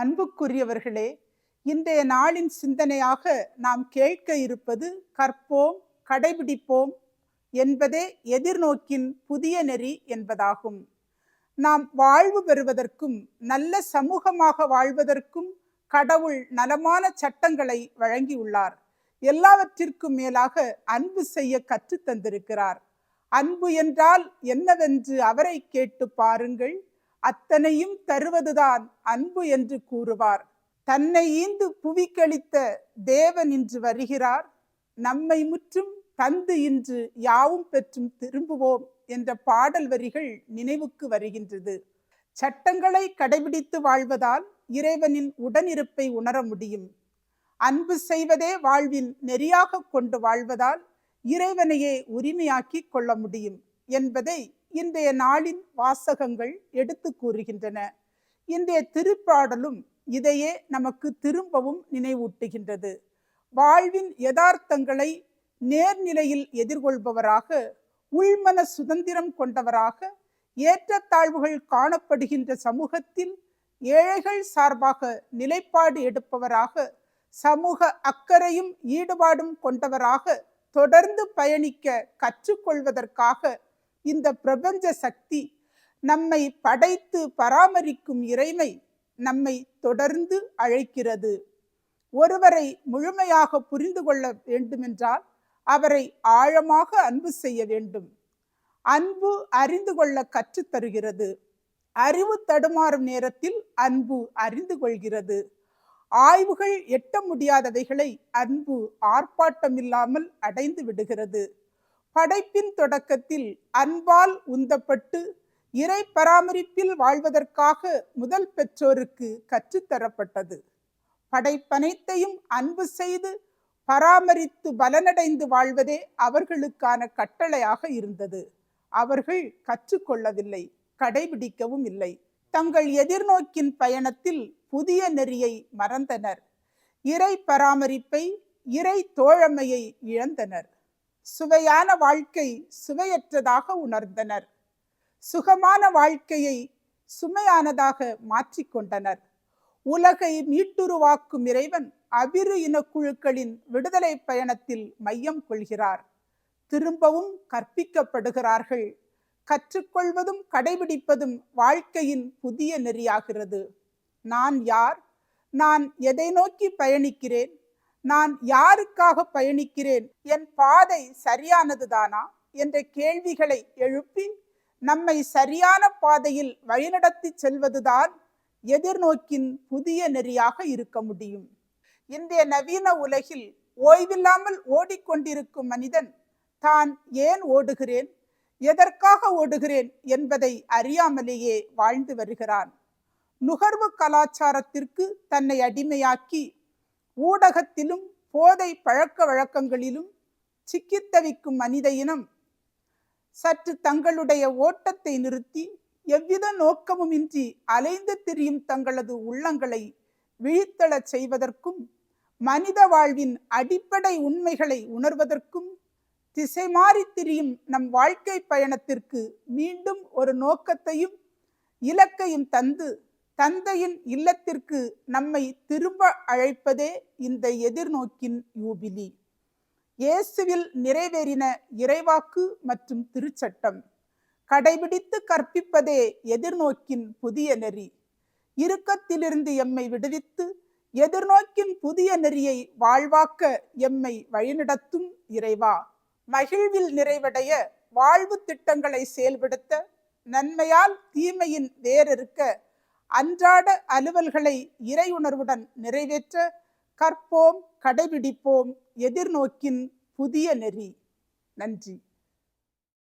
அன்புக்குரியவர்களே இன்றைய நாளின் சிந்தனையாக நாம் கேட்க இருப்பது கற்போம் கடைபிடிப்போம் என்பதே எதிர்நோக்கின் புதிய நெறி என்பதாகும். நாம் வாழ்வு பெறுவதற்கும் நல்ல சமூகமாக வாழ்வதற்கும் கடவுள் நலமான சட்டங்களை வழங்கியுள்ளார். எல்லாவற்றிற்கும் மேலாக அன்பு செய்ய கற்றுத்தந்திருக்கிறார் அன்பு என்றால் என்னவென்று அவரை கேட்டு பாருங்கள். அத்தனையும் தருவதுதான் அன்பு என்று கூறுவார். தன்னை ஈந்து புவிக்களித்த தேவன் இன்று வருகிறார். நம்மை முற்றும் தந்து இன்று யாவும் பெற்றும் திரும்புவோம் என்ற பாடல் வரிகள் நினைவுக்கு வருகின்றது. சட்டங்களை கடைபிடித்து வாழ்வதால் இறைவனின் உடனிருப்பை உணர முடியும். அன்பு செய்வதே வாழ்வில் நெறியாக கொண்டு வாழ்வதால் இறைவனையே உரிமையாக்கி கொள்ள முடியும் என்பதை இன்றைய நாளின் வாசகங்கள் எடுத்து கூறுகின்றன. இன்றைய திருப்பாடலும் இதையே நமக்கு திரும்பவும் நினைவூட்டுகின்றது. வாழ்வின் யதார்த்தங்களை நேர்நிலையில் எதிர்கொள்பவராக உள்மன சுதந்திரம் கொண்டவராக ஏற்றத்தாழ்வுகள் காணப்படுகின்ற சமூகத்தில் ஏழைகள் சார்பாக நிலைப்பாடு எடுப்பவராக சமூக அக்கறையும் ஈடுபாடும் கொண்டவராக தொடர்ந்து பயணிக்க கற்றுக்கொள்வதற்காக இந்த பிரபஞ்ச சக்தி நம்மை படைத்து பராமரிக்கும் இறைமை நம்மை தொடர்ந்து அழைக்கிறது. ஒருவரை முழுமையாக புரிந்து கொள்ள வேண்டுமென்றால் அவரை ஆழமாக அன்பு செய்ய வேண்டும். அன்பு அறிந்து கொள்ள கற்றுத் தருகிறது. அறிவு தடுமாறும் நேரத்தில் அன்பு அறிந்து கொள்கிறது. ஆய்வுகள் எட்ட முடியாதவைகளை அன்பு ஆர்ப்பாட்டமில்லாமல் அடைந்து விடுகிறது. படைப்பின் தொடக்கத்தில் அன்பால் உந்தப்பட்டு இறை பராமரிப்பில் வாழ்வதற்காக முதல் பெற்றோருக்கு கற்றுத்தரப்பட்டது. படைப்பனைத்தையும் அன்பு செய்து பராமரித்து பலனடைந்து வாழ்வதே அவர்களுக்கான கட்டளையாக இருந்தது. அவர்கள் கற்றுக்கொள்ளவில்லை கடைபிடிக்கவும் இல்லை. தங்கள் எதிர்நோக்கின் பயணத்தில் புதிய நெறியை மறந்தனர். இறை பராமரிப்பை இறை தோழமையை இழந்தனர். சுவையான வாழ்க்கை சுவையற்றதாக உணர்ந்தனர். சுகமான வாழ்க்கையை சுமையானதாக மாற்றிக்கொண்டனர் உலகை மீட்டுருவாக்கும் இறைவன் அபிரு இனக்குழுக்களின் விடுதலை பயணத்தில் மையம் கொள்கிறார். திரும்பவும் கற்பிக்கப்படுகிறார்கள். கற்றுக்கொள்வதும் கடைபிடிப்பதும் வாழ்க்கையின் புதிய நெறியாகிறது. நான் யார்? நான் எதை நோக்கி பயணிக்கிறேன்? நான் யாருக்காக பயணிக்கிறேன்? என் பாதை சரியானதுதானா? என்ற கேள்விகளை எழுப்பி நம்மை சரியான பாதையில் வழிநடத்தி செல்வதுதான் எதிர்நோக்கின் புதிய நெறியாக இருக்க முடியும். இந்திய நவீன உலகில் ஓய்வில்லாமல் ஓடிக்கொண்டிருக்கும் மனிதன் தான் ஏன் ஓடுகிறேன்? எதற்காக ஓடுகிறேன்? என்பதை அறியாமலேயே வாழ்ந்து வருகிறான். நுகர்வு கலாச்சாரத்திற்கு தன்னை அடிமையாக்கி ஊடகத்திலும் போதை பழக்க வழக்கங்களிலும் சிக்கித்தவிக்கும் மனித இனம் சற்று தங்களுடைய ஓட்டத்தை நிறுத்தி எவ்வித நோக்கமுமின்றி அலைந்து திரியும் தங்களது உள்ளங்களை விழித்தளச் செய்வதற்கும் மனித வாழ்வின் அடிப்படை உண்மைகளை உணர்வதற்கும் திசை மாறி திரியும் நம் வாழ்க்கை பயணத்திற்கு மீண்டும் ஒரு நோக்கத்தையும் இலக்கையும் தந்து தந்தையின் இல்லத்திற்கு நம்மை திரும்ப அழைப்பதே இந்த எதிர்நோக்கின் யூபிலி. இயேசுவில் நிறைவேறின இறைவாக்கு மற்றும் திருச்சட்டம். கடைபிடித்து கற்பிப்பதே எதிர்நோக்கின் புதிய நெறி. இறுக்கத்திலிருந்து எம்மை விடுவித்து எதிர்நோக்கின் புதிய நெறியை வாழ்வாக்க எம்மை வழிநடத்தும் இறைவா. மகிழ்வில் நிறைவடைய வாழ்வு திட்டங்களை செயல்படுத்த நன்மையால் தீமையின் வேறிருக்க அன்றாட அலுவல்களை இறையுணர்வுடன் நிறைவேற்ற கற்போம் கடைபிடிப்போம் எதிர்நோக்கின் புதிய நெறி. நன்றி.